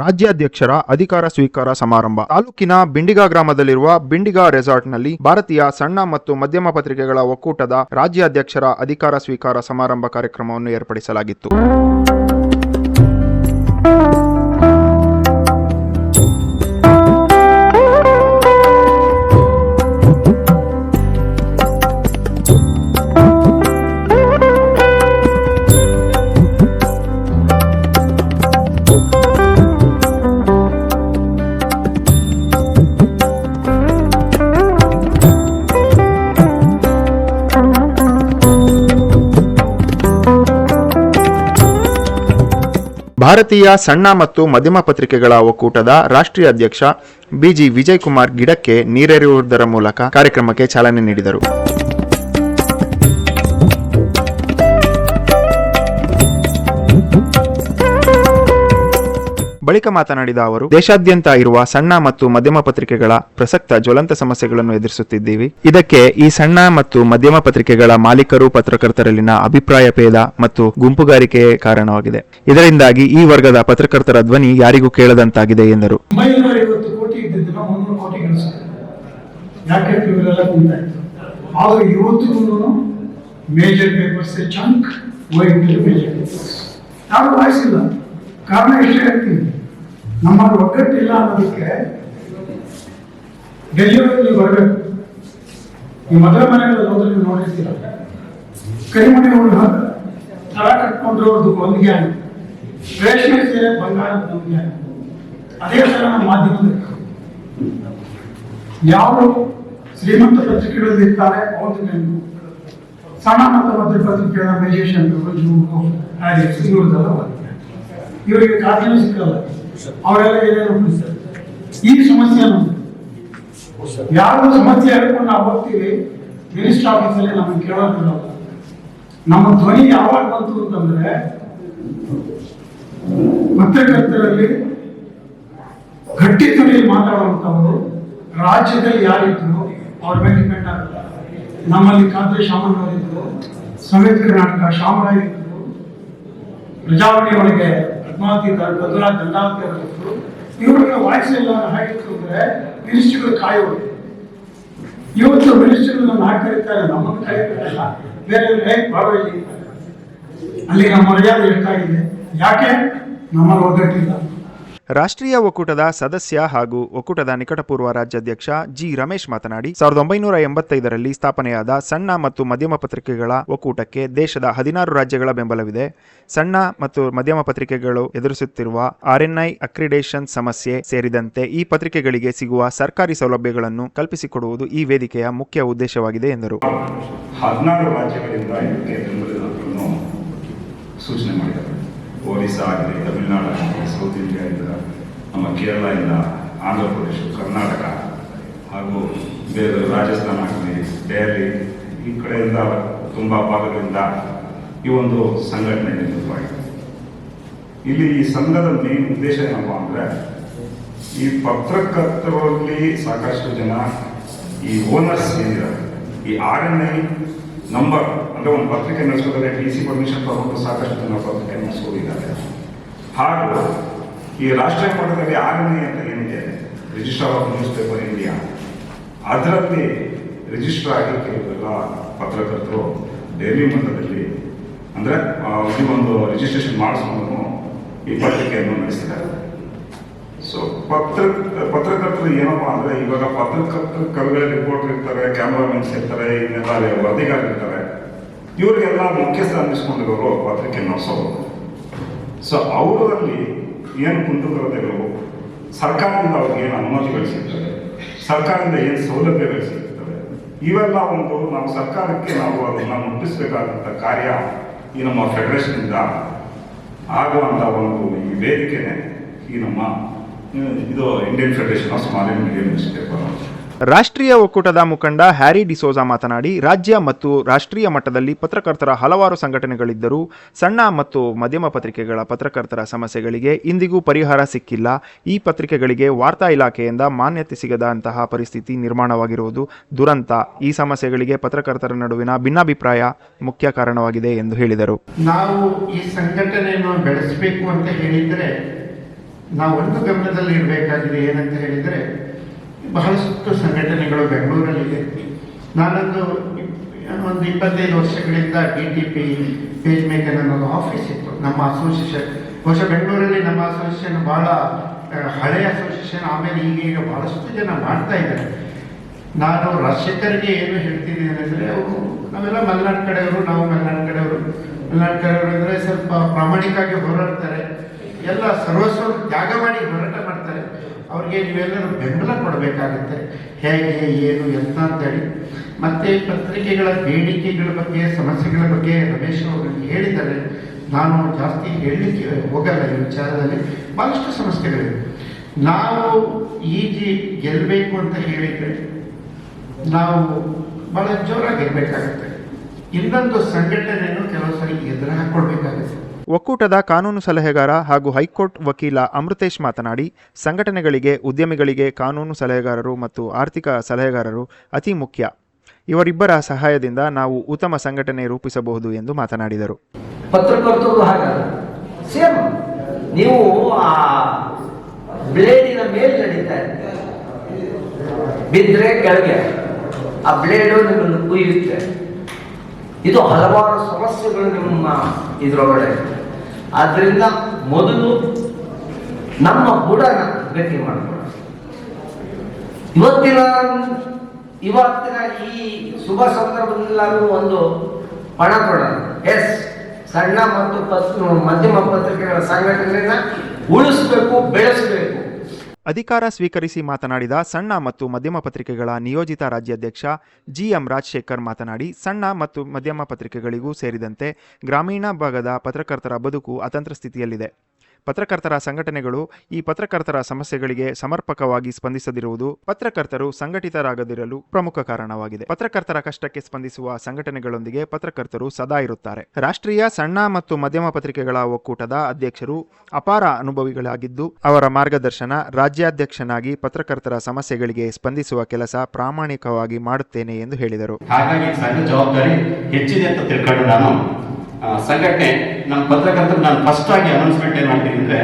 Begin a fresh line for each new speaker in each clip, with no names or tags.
ರಾಜ್ಯಾಧ್ಯಕ್ಷರ ಅಧಿಕಾರ ಸ್ವೀಕಾರ ಸಮಾರಂಭ. ತಾಲೂಕಿನ ಬಿಂಡಿಗಾ ಗ್ರಾಮದಲ್ಲಿರುವ ಬಿಂಡಿಗಾ ರೆಸಾರ್ಟ್ನಲ್ಲಿ ಭಾರತೀಯ ಸಣ್ಣ ಮತ್ತು ಮಧ್ಯಮ ಪತ್ರಿಕೆಗಳ ಒಕ್ಕೂಟದ ರಾಜ್ಯಾಧ್ಯಕ್ಷರ ಅಧಿಕಾರ ಸ್ವೀಕಾರ ಸಮಾರಂಭ ಕಾರ್ಯಕ್ರಮವನ್ನು ಏರ್ಪಡಿಸಲಾಗಿತ್ತು. ಭಾರತೀಯ ಸಣ್ಣ ಮತ್ತು ಮಧ್ಯಮ ಪತ್ರಿಕೆಗಳ ಒಕ್ಕೂಟದ ರಾಷ್ಟ್ರೀಯ ಅಧ್ಯಕ್ಷ ಬಿಜಿ ವಿಜಯ್ ಕುಮಾರ್ ಗಿಡಕ್ಕೆ ನೀರೆರೆಯುವುದರ ಮೂಲಕ ಕಾರ್ಯಕ್ರಮಕ್ಕೆ ಚಾಲನೆ ನೀಡಿದರು. ಬಳಿಕ ಮಾತನಾಡಿದ ಅವರು, ದೇಶಾದ್ಯಂತ ಇರುವ ಸಣ್ಣ ಮತ್ತು ಮಧ್ಯಮ ಪತ್ರಿಕೆಗಳ ಪ್ರಸಕ್ತ ಜ್ವಲಂತ ಸಮಸ್ಯೆಗಳನ್ನು ಎದುರಿಸುತ್ತಿದ್ದೀವಿ. ಇದಕ್ಕೆ ಈ ಸಣ್ಣ ಮತ್ತು ಮಧ್ಯಮ ಪತ್ರಿಕೆಗಳ ಮಾಲೀಕರು, ಪತ್ರಕರ್ತರಲ್ಲಿನ ಅಭಿಪ್ರಾಯ ಭೇದ ಮತ್ತು ಗುಂಪುಗಾರಿಕೆ ಕಾರಣವಾಗಿದೆ. ಇದರಿಂದಾಗಿ ಈ ವರ್ಗದ ಪತ್ರಕರ್ತರ ಧ್ವನಿ ಯಾರಿಗೂ ಕೇಳದಂತಾಗಿದೆ ಎಂದರು.
ಮೇಜರ್ ಪೇಪರ್ಸ್ ಚಂಕ್ ಮೇಜರ್ ಪೇಪರ್ಸ್ ಯಾರು ಕಾರಣ ಇಷ್ಟೇ ಹೇಳ್ತೀನಿ ನಮ್ಮಲ್ಲಿ ಒಗ್ಗಟ್ಟಿಲ್ಲ ಅನ್ನೋದಕ್ಕೆ ಡೆಲ್ಲಿವರೆಗೆ ಬರಬೇಕು. ಈ ಮದುವೆ ಮನೆಗಳಲ್ಲಿ ಹೋದ್ರೆ ನೀವು ನೋಡಿರ್ತೀರ ಕರಿಮನೆ ಹುಡುಗ ತಳ ಕಟ್ಕೊಂಡ್ರೆ ಅವ್ರದ್ದು ರೇಷ್ಮೆ ಸೀರೆ ಬಂಗಾರದ ಗ್ಯಾನ್ ಅದೇ ಥರ ನಮ್ಮ ಮಾಧ್ಯಮದಲ್ಲಿ ಯಾರು ಶ್ರೀಮಂತ ಪತ್ರಿಕೆಗಳಲ್ಲಿ ಇರ್ತಾರೆ ನೆನಪು ಸಣ್ಣ ಮತ್ತು ಮಧ್ಯ ಪತ್ರಿಕೆಗಳ ಹ್ಯಾರಿಸ್ ಇವ್ರದ್ದೆಲ್ಲ ಬರುತ್ತೆ ಇವರಿಗೆ ಖಾತೆನೂ ಸಿಕ್ಕಲ್ಲ. ಅವರೆಲ್ಲ ಉಳಿಸ್ತಾರೆ ಈ ಸಮಸ್ಯೆ ನಮ್ದು ಯಾರು ಸಮಸ್ಯೆ ಹೇಳ್ಕೊಂಡು ನಾವು ಹೋಗ್ತೀವಿ ಮಿನಿಸ್ಟರ್ ಆಫೀಸಲ್ಲಿ ನಮಗೆ ಕೇಳೋದಿಲ್ಲ ನಮ್ಮ ಧ್ವನಿ ಯಾವಾಗ ಬಂತು ಅಂತಂದ್ರೆ ಪತ್ರಕರ್ತರಲ್ಲಿ ಗಟ್ಟಿ ಧ್ವನಿಯಲ್ಲಿ ಮಾತಾಡುವಂಥವ್ರು ರಾಜ್ಯದಲ್ಲಿ ಯಾರಿದ್ರು ಅವ್ರ ಮೇಲೆ ಡಿಪೆಂಡ್ ಆಗುತ್ತೆ ನಮ್ಮಲ್ಲಿ ಖಾದ್ರಿ ಶಾಮಣ್ಣವರಿದ್ರು ಸಂಯುಕ್ತ ಕರ್ನಾಟಕ ಶಾಮರಾಯ ಇದ್ರು, ಪ್ರಜಾವಣಿ ಒಳಗೆ ಪದ್ಮಾವತಿ ಗದುರ ದಂಡಾವತಿ ಇವರನ್ನ ಇವರಿಗೆ ವಾಯ್ಸ್ ಇಲ್ಲ ಹಾಗಿತ್ತು ಅಂದ್ರೆ ಮಿನಿಸ್ಟ್ರಿಗಳು ಕಾಯೋರು. ಇವತ್ತು ಮಿನಿಸ್ಟ್ರಿಗಳು ಹಾಕಿರ್ತಾರೆ ನಮ್ಮನ್ನು ಕರೀತಾರಲ್ಲ. ಬೇರೆ ಭಾಗವಹಿಸಿ ಅಲ್ಲಿ ನಮ್ಮ ಮರ್ಯಾದೆ ಎಷ್ಟಾಗಿದೆ? ಯಾಕೆ? ನಮ್ಮಲ್ಲಿ ಒಗ್ಗಟ್ಟಿಲ್ಲ.
ರಾಷ್ಟ್ರೀಯ ಒಕ್ಕೂಟದ ಸದಸ್ಯ ಹಾಗೂ ಒಕ್ಕೂಟದ ನಿಕಟಪೂರ್ವ ರಾಜ್ಯಾಧ್ಯಕ್ಷ ಜಿ ರಮೇಶ್ ಮಾತನಾಡಿ, ಸಾವಿರದ ಒಂಬೈನೂರ ಎಂಬತ್ತೈದರಲ್ಲಿ ಸ್ಥಾಪನೆಯಾದ ಸಣ್ಣ ಮತ್ತು ಮಧ್ಯಮ ಪತ್ರಿಕೆಗಳ ಒಕ್ಕೂಟಕ್ಕೆ ದೇಶದ ಹದಿನಾರು ರಾಜ್ಯಗಳ ಬೆಂಬಲವಿದೆ. ಸಣ್ಣ ಮತ್ತು ಮಧ್ಯಮ ಪತ್ರಿಕೆಗಳು ಎದುರಿಸುತ್ತಿರುವ ಆರ್ಎನ್ಐ ಅಕ್ರಿಡೇಷನ್ ಸಮಸ್ಯೆ ಸೇರಿದಂತೆ ಈ ಪತ್ರಿಕೆಗಳಿಗೆ ಸಿಗುವ ಸರ್ಕಾರಿ ಸೌಲಭ್ಯಗಳನ್ನು ಕಲ್ಪಿಸಿಕೊಡುವುದು ಈ ವೇದಿಕೆಯ ಮುಖ್ಯ ಉದ್ದೇಶವಾಗಿದೆ ಎಂದರು.
ಸೂಚನೆ ಮಾಡಿದ್ದಾರೆ. ಒರಿಸ್ಸಾ ಆಗಲಿ ತಮಿಳುನಾಡು ಆಗಲಿ ಸೌತ್ ಇಂಡಿಯಾ ಇಂದ ನಮ್ಮ ಕೇರಳ ಇಂದ ಆಂಧ್ರ ಪ್ರದೇಶ, ಕರ್ನಾಟಕ ಹಾಗೂ ಬೇರೆ ರಾಜಸ್ಥಾನ ಆಗಲಿ, ದೆಹಲಿ ಈ ಕಡೆಯಿಂದ ತುಂಬ ಭಾಗಗಳಿಂದ ಈ ಒಂದು ಸಂಘಟನೆ ನಿರ್ಮಿತವಾಗಿದೆ ಇಲ್ಲಿ ಈ ಸಂಘದ ಮೇನ್ ಉದ್ದೇಶ ಏನಪ್ಪ ಅಂದರೆ ಈ ಪತ್ರಕರ್ತರಲ್ಲಿ ಸಾಕಷ್ಟು ಜನ ಈ ಓನರ್ಸ್ ಏನಿದ್ದಾರೆ, ಈ ಆರನೇ ನಂಬರ್ ಅಂದ್ರೆ ಒಂದು ಪತ್ರಿಕೆ ನಡೆಸೋದ್ರೆ ಡಿ ಸಿ ಪರ್ಮಿಷನ್ ತಗೊಂಡು ಸಾಕಷ್ಟು ಜನ ಪತ್ರಿಕೆ ನಡೆಸ್ಕೊಂಡಿದ್ದಾರೆ ಹಾಗೂ ಈ ರಾಷ್ಟ್ರೀಯ ಮಟ್ಟದಲ್ಲಿ ಆರ್ ಅಂತ ಏನಿದೆ register of news paper India ಅದರಲ್ಲಿ ರಿಜಿಸ್ಟರ್ ಆಗಿ ಕೆಲವೆಲ್ಲ ಪತ್ರಕರ್ತರು ಡೈಲಿ ಮಟ್ಟದಲ್ಲಿ ಅಂದರೆ ಒಂದು ರಿಜಿಸ್ಟ್ರೇಷನ್ ಮಾಡಿಸ್ಕೊಂಡು ಈ ಪತ್ರಿಕೆಯನ್ನು ನಡೆಸಿದ್ದಾರೆ ಸೊ ಪತ್ರ ಪತ್ರಕರ್ತರು ಏನಪ್ಪ ಅಂದರೆ ಇವಾಗ ಪತ್ರಕರ್ತರು ಕವಿಗಳ ರಿಪೋರ್ಟರ್ ಇರ್ತಾರೆ ಕ್ಯಾಮ್ರಾಮನ್ಸ್ ಇರ್ತಾರೆ ಇನ್ನೆಲ್ಲ ವರದಿಗಾರರು ಇರ್ತಾರೆ ಇವರಿಗೆಲ್ಲ ಮುಖ್ಯಸ್ಥ ಅನ್ನಿಸ್ಕೊಂಡಿರೋರು ಪತ್ರಿಕೆ ನಡೆಸೋರು. ಸೊ ಅವರಲ್ಲಿ ಏನು ಕುಂದುಕೊರತೆಗಳು? ಸರ್ಕಾರದಿಂದ ಅವ್ರಿಗೆ ಏನು ಅನುಮತಿಗಳು ಸಿಗ್ತವೆ? ಸರ್ಕಾರದಿಂದ ಏನು ಸೌಲಭ್ಯಗಳು ಸಿಗ್ತವೆ? ಇವೆಲ್ಲ ಒಂದು ನಾವು ಸರ್ಕಾರಕ್ಕೆ ನಾವು ಅದನ್ನು ಮುಟ್ಟಿಸಬೇಕಾದಂಥ ಕಾರ್ಯ ಈ ನಮ್ಮ ಫೆಡರೇಷನಿಂದ ಆಗುವಂಥ ಒಂದು ಈ ವೇದಿಕೆನೆ ಈ ನಮ್ಮ, ಇದು Indian federation of small and medium newspaper
ರಾಷ್ಟ್ರೀಯ ಒಕ್ಕೂಟದ ಮುಖಂಡ ಹ್ಯಾರಿ ಡಿಸೋಜಾ ಮಾತನಾಡಿ, ರಾಜ್ಯ ಮತ್ತು ರಾಷ್ಟ್ರೀಯ ಮಟ್ಟದಲ್ಲಿ ಪತ್ರಕರ್ತರ ಹಲವಾರು ಸಂಘಟನೆಗಳಿದ್ದರೂ, ಸಣ್ಣ ಮತ್ತು ಮಧ್ಯಮ ಪತ್ರಿಕೆಗಳ ಪತ್ರಕರ್ತರ ಸಮಸ್ಯೆಗಳಿಗೆ ಇಂದಿಗೂ ಪರಿಹಾರ ಸಿಕ್ಕಿಲ್ಲ. ಈ ಪತ್ರಿಕೆಗಳಿಗೆ ವಾರ್ತಾ ಇಲಾಖೆಯಿಂದ ಮಾನ್ಯತೆ ಸಿಗದಂತಹ ಪರಿಸ್ಥಿತಿ ನಿರ್ಮಾಣವಾಗಿರುವುದು ದುರಂತ. ಈ ಸಮಸ್ಯೆಗಳಿಗೆ ಪತ್ರಕರ್ತರ ನಡುವಿನ ಭಿನ್ನಾಭಿಪ್ರಾಯ ಮುಖ್ಯ ಕಾರಣವಾಗಿದೆ ಎಂದು ಹೇಳಿದರು.
ನಾವು ಈ ಸಂಘಟನೆಯನ್ನು ಬೆಳೆಸಬೇಕು ಅಂತ ಹೇಳಿದ್ರೆ ನಾವು ಒಂದು ಗಮನದಲ್ಲಿ ಇರಬೇಕಾಗಿದೆ ಏನಂತ ಹೇಳಿದರೆ ಬಹಳಷ್ಟು ಸಂಘಟನೆಗಳು ಬೆಂಗಳೂರಲ್ಲಿದೆ ನಾನೊಂದು ಒಂದು ಇಪ್ಪತ್ತೈದು ವರ್ಷಗಳಿಂದ D T P page maker ಅನ್ನೋದು ಆಫೀಸ್ ಇತ್ತು. ನಮ್ಮ ಅಸೋಸಿಯೇಷನ್ ಬಹುಶಃ ಬೆಂಗಳೂರಲ್ಲಿ ನಮ್ಮ ಅಸೋಸಿಯೇಷನ್ ಬಹಳ ಹಳೆಯ ಅಸೋಸಿಯೇಷನ್ ಆಮೇಲೆ ಈಗೀಗ ಈಗ ಬಹಳಷ್ಟು ಜನ ಮಾಡ್ತಾ ಇದ್ದಾರೆ. ನಾನು ರಾಜಶೇಖರ್ಗೆ ಏನು ಹೇಳ್ತಿದ್ದೀನಿ ಅಂದರೆ ಅವರು ನಾವೆಲ್ಲ ಮಲೆನಾಡು ಕಡೆಯವರು, ನಾವು ಮಲೆನಾಡು ಕಡೆಯವರು. ಮಲೆನಾಡು ಕಡೆಯವರು ಅಂದರೆ ಸ್ವಲ್ಪ ಪ್ರಾಮಾಣಿಕವಾಗಿ ಹೋರಾಡ್ತಾರೆ. ಎಲ್ಲ ಸರ್ವಸ್ವ ತ್ಯಾಗ ಮಾಡಿ ಹೋರಾಟ ಮಾಡ್ತಾರೆ. ಅವ್ರಿಗೆ ನೀವೆಲ್ಲರೂ ಬೆಂಬಲ ಕೊಡಬೇಕಾಗುತ್ತೆ. ಹೇಗೆ, ಏನು, ಎಂತ ಅಂತೇಳಿ. ಮತ್ತೆ ಪತ್ರಿಕೆಗಳ ಬೇಡಿಕೆಗಳ ಬಗ್ಗೆ, ಸಮಸ್ಯೆಗಳ ಬಗ್ಗೆ ರಮೇಶ್ ಅವರು ಹೇಳಿದ್ದಾರೆ. ನಾನು ಜಾಸ್ತಿ ಹೇಳಲಿಕ್ಕೆ ಹೋಗಲ್ಲ ಈ ವಿಚಾರದಲ್ಲಿ. ಭಾಳಷ್ಟು ಸಮಸ್ಯೆಗಳಿವೆ. ನಾವು ಈಜಿ ಗೆಲ್ಲಬೇಕು ಅಂತ ಹೇಳಿದರೆ ನಾವು ಬಹಳ ಗೆಲ್ಲಬೇಕಾಗುತ್ತೆ ಇನ್ನೊಂದು ಸಂಘಟನೆಯನ್ನು ಕೆಲವು ಸಲ ಎದುರು ಹಾಕೊಳ್ಬೇಕಾಗುತ್ತೆ
ಒಕ್ಕೂಟದ ಕಾನೂನು ಸಲಹೆಗಾರ ಹಾಗೂ ಹೈಕೋರ್ಟ್ ವಕೀಲ ಅಮೃತೇಶ್ ಮಾತನಾಡಿ, ಸಂಘಟನೆಗಳಿಗೆ ಉದ್ಯಮಿಗಳಿಗೆ ಕಾನೂನು ಸಲಹೆಗಾರರು ಮತ್ತು ಆರ್ಥಿಕ ಸಲಹೆಗಾರರು ಅತಿ ಮುಖ್ಯ. ಇವರಿಬ್ಬರ ಸಹಾಯದಿಂದ ನಾವು ಉತ್ತಮ ಸಂಘಟನೆ ರೂಪಿಸಬಹುದು ಎಂದು ಮಾತನಾಡಿದರು.
ನೀವು ಬ್ಲೇಡಿನ ಮೇಲೆ ನಡೀತಾ ಬಿದ್ದರೆ ಕೆಳಗೆ. ಆ ಬ್ಲೇಡು ನಿಮ್ಮನ್ನು ಕುಯ್ಯುತ್ತೆ ಇದು ಹಲವಾರು ಸಮಸ್ಯೆಗಳು ನಿಮ್ಮ ಇದರೊಳಗಡೆ. ಆದ್ರಿಂದ ಮೊದಲು ನಮ್ಮ ಬುಡನ ಭೇಟಿ ಮಾಡ್ಕೊಳ್ಳೋಣ. ಇವತ್ತಿನ ಇವತ್ತಿನ ಈ ಶುಭ ಸಂದರ್ಭದಲ್ಲಿ ನಾನು ಒಂದು ಪಣ ಕೊಡೋಣ. ಎಸ್, ಸಣ್ಣ ಮತ್ತು ಮಧ್ಯಮ ಪತ್ರಿಕೆಗಳ ಸಂಘಟನೆಯನ್ನ ಉಳಿಸ್ಬೇಕು, ಬೆಳೆಸಬೇಕು.
ಅಧಿಕಾರ ಸ್ವೀಕರಿಸಿ ಮಾತನಾಡಿದ ಸಣ್ಣ ಮತ್ತು ಮಧ್ಯಮ ಪತ್ರಿಕೆಗಳ ನಿಯೋಜಿತ ರಾಜ್ಯಾಧ್ಯಕ್ಷ ಜಿಎಂ ರಾಜಶೇಖರ್ ಮಾತನಾಡಿ, ಸಣ್ಣ ಮತ್ತು ಮಧ್ಯಮ ಪತ್ರಿಕೆಗಳಿಗೂ ಸೇರಿದಂತೆ ಗ್ರಾಮೀಣ ಭಾಗದ ಪತ್ರಕರ್ತರ ಬದುಕು ಅತಂತ್ರ ಸ್ಥಿತಿಯಲ್ಲಿದೆ. ಪತ್ರಕರ್ತರ ಸಂಘಟನೆಗಳು ಈ ಪತ್ರಕರ್ತರ ಸಮಸ್ಯೆಗಳಿಗೆ ಸಮರ್ಪಕವಾಗಿ ಸ್ಪಂದಿಸದಿರುವುದು ಪತ್ರಕರ್ತರು ಸಂಘಟಿತರಾಗದಿರಲು ಪ್ರಮುಖ ಕಾರಣವಾಗಿದೆ. ಪತ್ರಕರ್ತರ ಕಷ್ಟಕ್ಕೆ ಸ್ಪಂದಿಸುವ ಸಂಘಟನೆಗಳೊಂದಿಗೆ ಪತ್ರಕರ್ತರು ಸದಾ ಇರುತ್ತಾರೆ. ರಾಷ್ಟ್ರೀಯ ಸಣ್ಣ ಮತ್ತು ಮಧ್ಯಮ ಪತ್ರಿಕೆಗಳ ಒಕ್ಕೂಟದ ಅಧ್ಯಕ್ಷರು ಅಪಾರ ಅನುಭವಿಗಳಾಗಿದ್ದು, ಅವರ ಮಾರ್ಗದರ್ಶನ ರಾಜ್ಯಾಧ್ಯಕ್ಷನಾಗಿ ಪತ್ರಕರ್ತರ ಸಮಸ್ಯೆಗಳಿಗೆ ಸ್ಪಂದಿಸುವ ಕೆಲಸ ಪ್ರಾಮಾಣಿಕವಾಗಿ ಮಾಡುತ್ತೇನೆ ಎಂದು ಹೇಳಿದರು.
ಹಾಗಾಗಿ ಜವಾಬ್ದಾರಿ ಹೆಚ್ಚಿದೆ ಅಂತ ತಿಳ್ಕೊಂಡು ನಾನು ಸಂಘಟನೆ ನಮ್ಮ ಪತ್ರಕರ್ತರು ನಾನು ಫಸ್ಟ್ ಆಗಿ ಅನೌನ್ಸ್ಮೆಂಟ್ ಏನ್ ಮಾಡ್ತೀನಿ ಅಂದ್ರೆ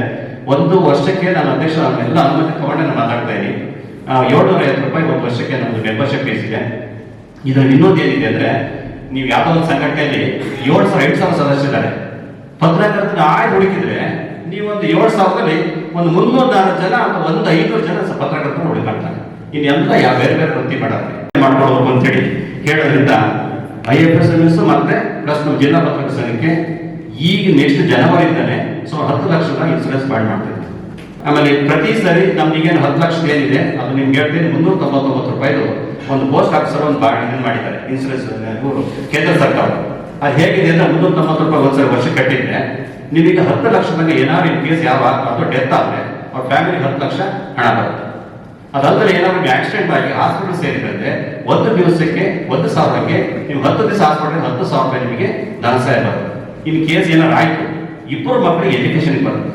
ಒಂದು ವರ್ಷಕ್ಕೆ ನಾನು ಅಧ್ಯಕ್ಷ ಎಲ್ಲ ಅನುಮತಿ ತಗೊಂಡೆ ನಾನು ಮಾತಾಡ್ತಾ ಇದ್ದೀನಿ. ಏಳ್ನೂರ ಐವತ್ತು ರೂಪಾಯಿ ಒಂದು ವರ್ಷಕ್ಕೆ ನಮ್ದು ಮೆಂಬರ್ಶಿಪ್ ಫೀಸ್ ಇದೆ. ಇದ್ರಲ್ಲಿ ಇನ್ನೊಂದು ಏನಿದೆ ಅಂದ್ರೆ ನೀವು ಯಾವ್ದೋ ಒಂದು ಸಂಘಟನೆಯಲ್ಲಿ ಏಳು ಸಾವಿರ, ಎಂಟು ಸಾವಿರ ಸದಸ್ಯರಿದ್ದಾರೆ ಪತ್ರಕರ್ತನ ಆಯ್ದು ಹುಡುಕಿದ್ರೆ ನೀವೊಂದು ಏಳು ಸಾವಿರದಲ್ಲಿ ಒಂದು ಮುನ್ನೂರ ನಾಲ್ಕು ಜನ ಅಥವಾ ಒಂದು ಐನೂರು ಜನ ಪತ್ರಕರ್ತರು ಹುಡುಕಾಡ್ತಾರೆ. ಇನ್ನೆಲ್ಲ ಯಾವ ಬೇರೆ ಬೇರೆ ವೃತ್ತಿ ಮಾಡ್ತಾರೆ ಮಾಡ್ಕೊಳ್ಬೇಕು ಅಂತೇಳಿ ಹೇಳೋದ್ರಿಂದ I F S M S ಮತ್ತೆ ಪ್ಲಸ್ ನಮ್ಮ ಜಿಲ್ಲಾ ಪತ್ರಕರ್ತರ ಸಂಘಕ್ಕೆ ಈಗ ನೆಕ್ಸ್ಟ್ ಜನವರಿಯಿಂದಲೇ ಸೊ ಹತ್ತು ಲಕ್ಷದ ಇನ್ಸೂರೆನ್ಸ್ ಮಾಡಿ ಮಾಡ್ತೀವಿ ಆಮೇಲೆ ಪ್ರತಿ ಸರಿ ನಮ್ಗೆ ಈಗೇನು ಹತ್ತು ಲಕ್ಷ ಏನಿದೆ, ಅದು ನಿಮ್ಗೆ ಹೇಳ್ತೀನಿ ಮುನ್ನೂರ ತೊಂಬತ್ತೊಂಬತ್ತು ರೂಪಾಯಿದು ಒಂದು ಪೋಸ್ಟ್ ಆಫೀಸರ್ ಒಂದು ಬಾ ಇದನ್ನು ಮಾಡಿದ್ದಾರೆ ಇನ್ಸೂರೆನ್ಸ್ ಕೇಂದ್ರ ಸರ್ಕಾರ. ಅದು ಹೇಗಿದೆ ಅಂದ್ರೆ ಮುನ್ನೂರ ತೊಂಬತ್ತು ರೂಪಾಯಿ ಒಂದ್ಸರಿ ವರ್ಷ ಕಟ್ಟಿದ್ರೆ, ನಿಮಗೆ ಹತ್ತು ಲಕ್ಷದಾಗ ಏನಾದ್ರು ಇನ್ ಕೇಸ್ ಯಾವ ಅಥವಾ ಡೆತ್ ಆದರೆ, ಅವ್ರ ಫ್ಯಾಮಿಲಿ ಹತ್ತು ಲಕ್ಷ ಹಣ ಬರುತ್ತೆ. ಅದಲ್ಲದೆ ಏನಾದ್ರು ಆಕ್ಸಿಡೆಂಟ್ ಆಗಿ ಹಾಸ್ಪಿಟಲ್ ಸೇರಿದ್ರೆ ಒಂದು ದಿವಸಕ್ಕೆ ಒಂದು ಸಾವಿರಕ್ಕೆ ನೀವು ಹತ್ತು ದಿವಸ ಹಾಸ್ಪಿಟಲ್ ಹತ್ತು ಸಾವಿರ ರೂಪಾಯಿ ನಿಮಗೆ ಧನ ಸಹಾಯ ಬರುತ್ತೆ. ಇನ್ ಕೇಸ್ ಏನಾದ್ರು ಆಯ್ತು, ಇಬ್ಬರು ಮಕ್ಕಳಿಗೆ ಎಜುಕೇಶನ್ ಬರುತ್ತೆ.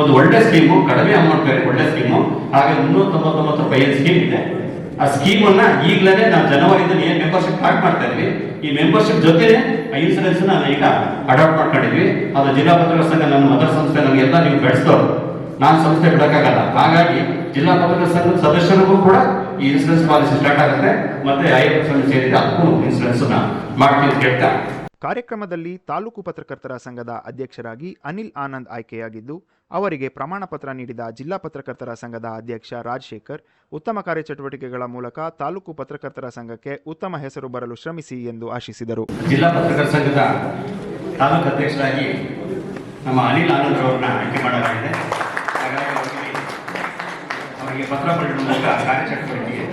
ಒಂದು ಒಳ್ಳೆ ಸ್ಕೀಮು ಕಡಿಮೆ ಅಮೌಂಟ್ ಒಳ್ಳೆ ಸ್ಕೀಮು ಹಾಗೆ ಮುನ್ನೂರ ತೊಂಬತ್ತೊಂಬತ್ತು ರೂಪಾಯಿ ಸ್ಕೀಮ್ ಇದೆ. ಆ ಸ್ಕೀಮ್ ಅನ್ನ ಈಗಲೇ ನಾವು ಜನವರಿಯಿಂದ ಏನ್ ಮೆಂಬರ್ಶಿಪ್ ಸ್ಟಾರ್ಟ್ ಮಾಡ್ತಾ ಇದ್ವಿ. ಈ ಮೆಂಬರ್ಶಿಪ್ ಜೊತೆ ಇನ್ಸೂರೆನ್ಸ್ ಈಗ ಅಡಾಪ್ಟ್ ಮಾಡ್ಕೊಂಡಿದ್ವಿ. ಅದು ಜಿಲ್ಲಾ ಪತ್ರಕರ್ತ ಸಂಘ, ನನ್ನ ಮದರ್ ಸಂಸ್ಥೆ ನನಗೆಲ್ಲ ನೀವು ಬೆಳೆಸಿದವರು. ನಾನು ಸಂಸ್ಥೆ ಬಿಡಕ್ಕಾಗಲ್ಲ. ಹಾಗಾಗಿ ಜಿಲ್ಲಾ ಪತ್ರಕರ್ತರ ಸಂಘದ ಸದಸ್ಯರಿಗೂ ಕೂಡ ಈ ಇನ್ಸೂರೆನ್ಸ್ ಪಾಲಿಸಿ ಸ್ಟಾರ್ಟ್ ಆಗುತ್ತೆ. ಮತ್ತೆ ಐ ಎಫ್ ಸೇರಿದ ಅದಕ್ಕೂ ಇನ್ಸೂರೆನ್ಸ್ ಮಾಡ್ತೀನಿ ಕೇಳ್ತಾ
ಕಾರ್ಯಕ್ರಮದಲ್ಲಿ ತಾಲೂಕು ಪತ್ರಕರ್ತರ ಸಂಘದ ಅಧ್ಯಕ್ಷರಾಗಿ ಅನಿಲ್ ಆನಂದ್ ಆಯ್ಕೆಯಾಗಿದ್ದು ಅವರಿಗೆ ಪ್ರಮಾಣ ಪತ್ರ ನೀಡಿದ ಜಿಲ್ಲಾ ಪತ್ರಕರ್ತರ ಸಂಘದ ಅಧ್ಯಕ್ಷ ರಾಜಶೇಖರ್ ಉತ್ತಮ ಕಾರ್ಯಚಟುವಟಿಕೆಗಳ ಮೂಲಕ ತಾಲೂಕು ಪತ್ರಕರ್ತರ ಸಂಘಕ್ಕೆ ಉತ್ತಮ ಹೆಸರು ಬರಲು ಶ್ರಮಿಸಿ ಎಂದು ಆಶಿಸಿದರು.
ಜಿಲ್ಲಾ ಪತ್ರಕರ್ತರ ಸಂಘದ ತಾಲೂಕು ಅಧ್ಯಕ್ಷರಾಗಿ ನಮ್ಮ ಅನಿಲ್ ಆನಂದ್ ಅವರನ್ನ ಆಯ್ಕೆ ಮಾಡಲಾಗಿದೆ. ಅವರಿಗೆ ಪತ್ರ ಪಡೆಯುವ ಮೂಲಕ ಕಾರ್ಯಚಟುವಟಿಕೆಗೆ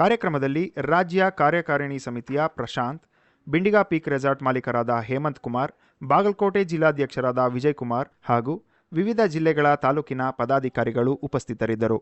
ಕಾರ್ಯಕ್ರಮದಲ್ಲಿ ರಾಜ್ಯ ಕಾರ್ಯಕಾರಿಣಿ ಸಮಿತಿಯ ಪ್ರಶಾಂತ್, ಬಿಂಡಿಗಾ ಪೀಕ್ ರೆಸಾರ್ಟ್ ಮಾಲೀಕರಾದ ಹೇಮಂತ್ ಕುಮಾರ್, ಬಾಗಲಕೋಟೆ ಜಿಲ್ಲಾಧ್ಯಕ್ಷರಾದ ವಿಜಯ್ ಕುಮಾರ್ ಹಾಗೂ ವಿವಿಧ ಜಿಲ್ಲೆಗಳ ತಾಲೂಕಿನ ಪದಾಧಿಕಾರಿಗಳು ಉಪಸ್ಥಿತರಿದ್ದರು.